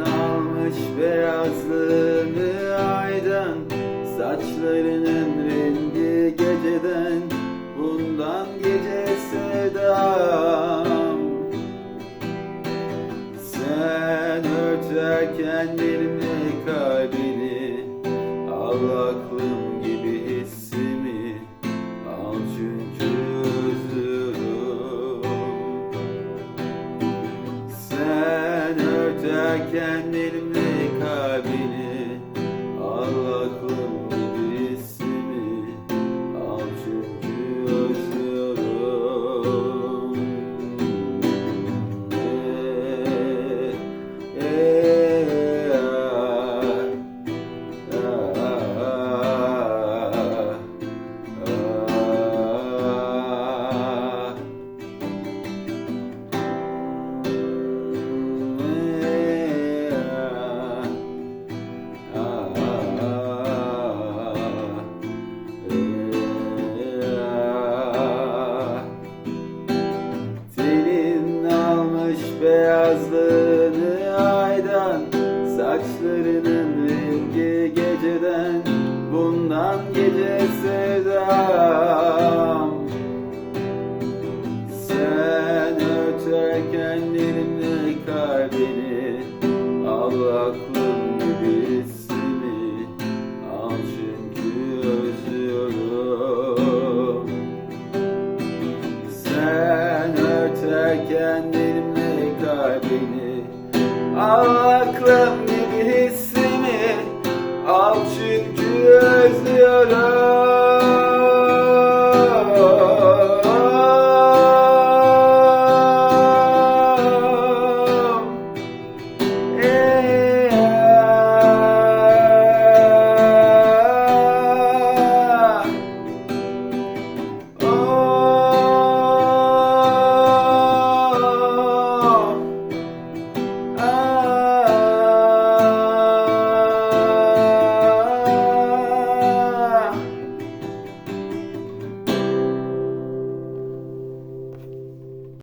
almış beyazlığını aydan Saçlarının rengi geceden. Bundan gece sevdam. Sen örterken benimle örterken benimle kalbini beyazlığını aydan Saçlarının rengi geceden. Bundan gece sevdam. Sen örterken benimle kalbini Al aklım gibi hissimi Al çünkü özlüyorum. Sen örterken benimle Al aklım gibi hissimi Al çünkü özlüyorum